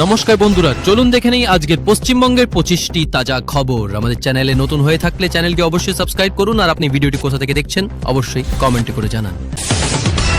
নমস্কার বন্ধুরা, চলুন দেখে নেই আজকের পশ্চিমবঙ্গের পঁচিশটি তাজা খবর। আমাদের চ্যানেলে নতুন হয়ে থাকলে চ্যানেলকে অবশ্যই সাবস্ক্রাইব করুন আর আপনি ভিডিওটি কোথা থেকে দেখছেন অবশ্যই কমেন্টে করে জানান।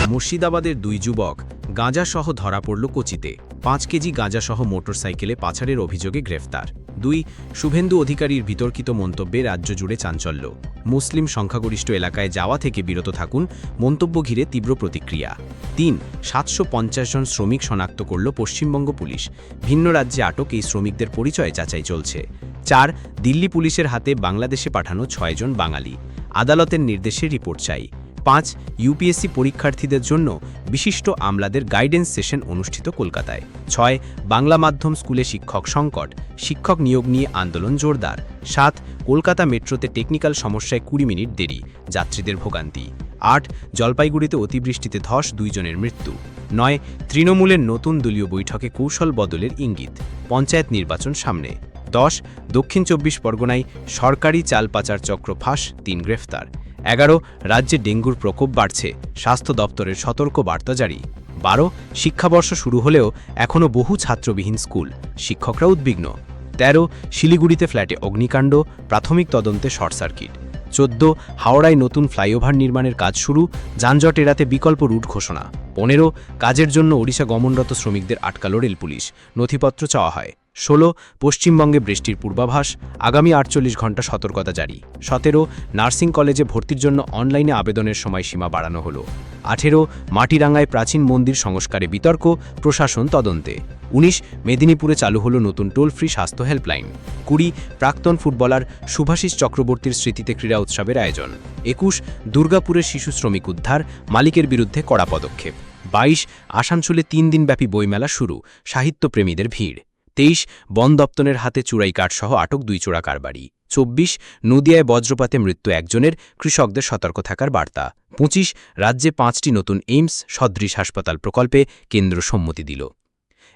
মুর্শিদাবাদের দুই যুবক গাঁজাসহ ধরা পড়ল কোচিতে। পাঁচ কেজি গাঁজাসহ মোটরসাইকেলে পাচারের অভিযোগে গ্রেফতার। দুই, শুভেন্দু অধিকারীর বিতর্কিত মন্তব্যে রাজ্য জুড়ে চাঞ্চল্য। মুসলিম সংখ্যাগরিষ্ঠ এলাকায় যাওয়া থেকে বিরত থাকুন, মন্তব্য ঘিরে তীব্র প্রতিক্রিয়া। তিন, সাতশো জন শ্রমিক শনাক্ত করল পশ্চিমবঙ্গ পুলিশ। ভিন্ন রাজ্যে আটক এই শ্রমিকদের পরিচয় যাচাই চলছে। চার, দিল্লি পুলিশের হাতে বাংলাদেশে পাঠানো ছয়জন বাঙালি। আদালতের নির্দেশে রিপোর্ট চাই। পাঁচ ইউপিএসসি পরীক্ষার্থীদের জন্য বিশিষ্ট আমলাদের গাইডেন্স সেশন অনুষ্ঠিত কলকাতায়। ছয়, বাংলা মাধ্যম স্কুলে শিক্ষক সংকট, শিক্ষক নিয়োগ নিয়ে আন্দোলন জোরদার। সাত, কলকাতা মেট্রোতে টেকনিক্যাল সমস্যায় কুড়ি মিনিট দেরি, যাত্রীদের ভোগান্তি। আট, জলপাইগুড়িতে অতিবৃষ্টিতে ধস দুইজনের মৃত্যু। নয়, তৃণমূলের নতুন দলীয় বৈঠকে কৌশল বদলের ইঙ্গিত। পঞ্চায়েত নির্বাচন সামনে। দশ, দক্ষিণ চব্বিশ পরগনায় সরকারি চাল পাচার চক্র ফাঁস, তিন গ্রেফতার। এগারো, রাজ্যে ডেঙ্গুর প্রকোপ বাড়ছে, স্বাস্থ্য দপ্তরের সতর্ক বার্তা জারি। বারো, শিক্ষাবর্ষ শুরু হলেও এখনও বহু ছাত্রবিহীন স্কুল, শিক্ষকরা উদ্বিগ্ন। তেরো, শিলিগুড়িতে ফ্ল্যাটে অগ্নিকাণ্ড, প্রাথমিক তদন্তে শর্ট সার্কিট। চোদ্দ, হাওড়ায় নতুন ফ্লাইওভার নির্মাণের কাজ শুরু, যানজট এড়াতে বিকল্প রুট ঘোষণা। পনেরো, কাজের জন্য ওড়িশা গমনরত শ্রমিকদের আটকালো রেল পুলিশ, নথিপত্র চাওয়া হয়। ষোলো, পশ্চিমবঙ্গে বৃষ্টির পূর্বাভাস, আগামী আটচল্লিশ ঘণ্টা সতর্কতা জারি। সতেরো, নার্সিং কলেজে ভর্তির জন্য অনলাইনে আবেদনের সময়সীমা বাড়ানো হলো। আঠেরো, মাটিরাঙ্গায় প্রাচীন মন্দির সংস্কারে বিতর্ক, প্রশাসন তদন্তে। উনিশ, মেদিনীপুরে চালু হলো নতুন টোল ফ্রি স্বাস্থ্য হেল্পলাইন। কুড়ি, প্রাক্তন ফুটবলার সুভাষিস চক্রবর্তীর স্মৃতিতে ক্রীড়া উৎসবের আয়োজন। একুশ দুর্গাপুরের শিশু শ্রমিক উদ্ধার, মালিকের বিরুদ্ধে কড়া পদক্ষেপ। বাইশ, আসানসোলে তিন দিনব্যাপী বইমেলা শুরু, সাহিত্যপ্রেমীদের ভিড়। তেইশ, বন দপ্তরের হাতে চুরাই কাঠসহ আটক দুই চোরা কারবারি। চব্বিশ, নদিয়ায় বজ্রপাতে মৃত্যু একজনের, কৃষকদের সতর্ক থাকার বার্তা। পঁচিশ, রাজ্যে পাঁচটি নতুন এইমস সদৃশ হাসপাতাল প্রকল্পে কেন্দ্র সম্মতি দিল।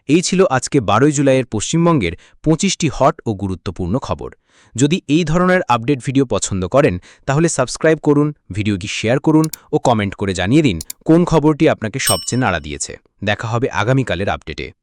এই ছিল আজকে বারোই জুলাইয়ের পশ্চিমবঙ্গের পঁচিশটি হট ও গুরুত্বপূর্ণ খবর। যদি এই ধরনের আপডেট ভিডিও পছন্দ করেন, তাহলে সাবস্ক্রাইব করুন, ভিডিওটি শেয়ার করুন ও কমেন্ট করে জানিয়ে দিন কোন খবরটি আপনাকে সবচেয়ে নাড়া দিয়েছে। দেখা হবে আগামীকালের আপডেটে।